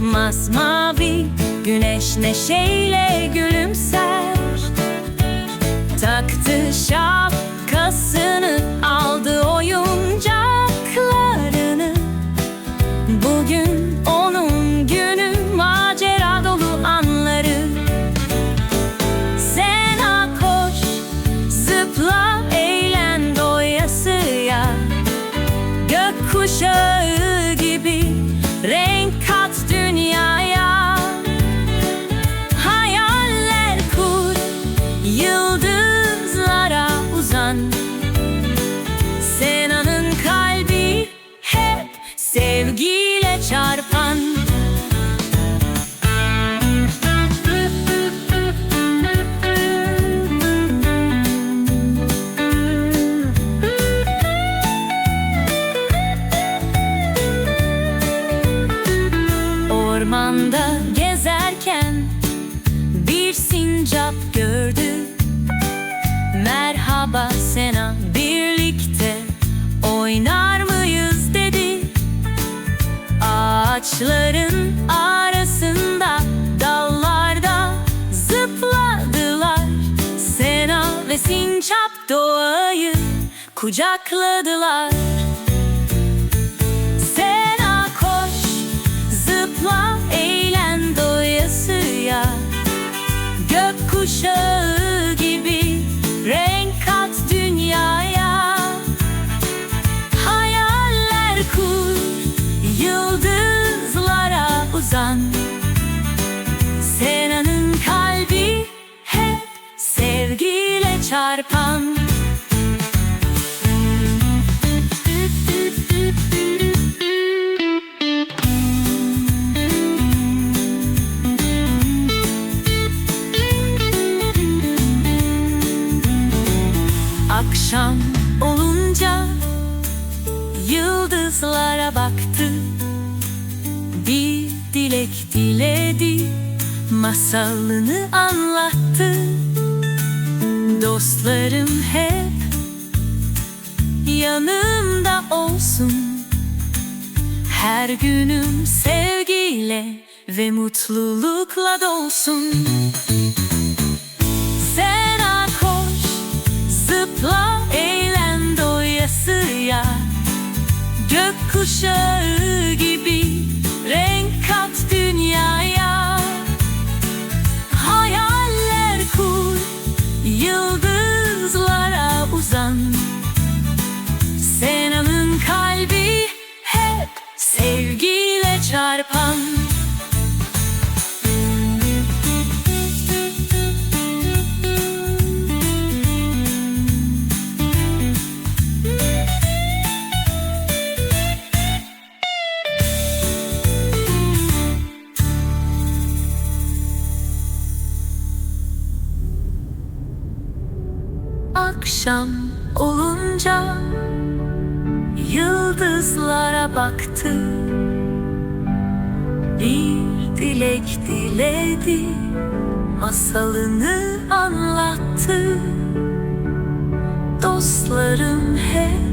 masmavi Güneş neşeyle gülümser. Taktı şapkasını aldı oyuncaklarını. Bugün onun günü macera dolu anları. Sena koş zıpla eğlen doyasıya. Gökkuşağı Ormanda gezerken bir sincap gördü. Merhaba Sena birlikte oynar mıyız dedi. Ağaçların arasında dallarda zıpladılar. Sena ve sincap doğayı kucakladılar Gökkuşağı gibi renk kat dünyaya. Hayaller kur, yıldızlara uzan. Sena'nın kalbi hep sevgiyle çarpan Akşam olunca yıldızlara baktı. Bir dilek diledi masalını anlattı. Dostlarım hep yanımda olsun. Her günüm sevgiyle ve mutlulukla dolsun Gökkuşağı gibi Akşam olunca yıldızlara baktı. Bir dilek diledi masalını anlattı. Dostlarım hep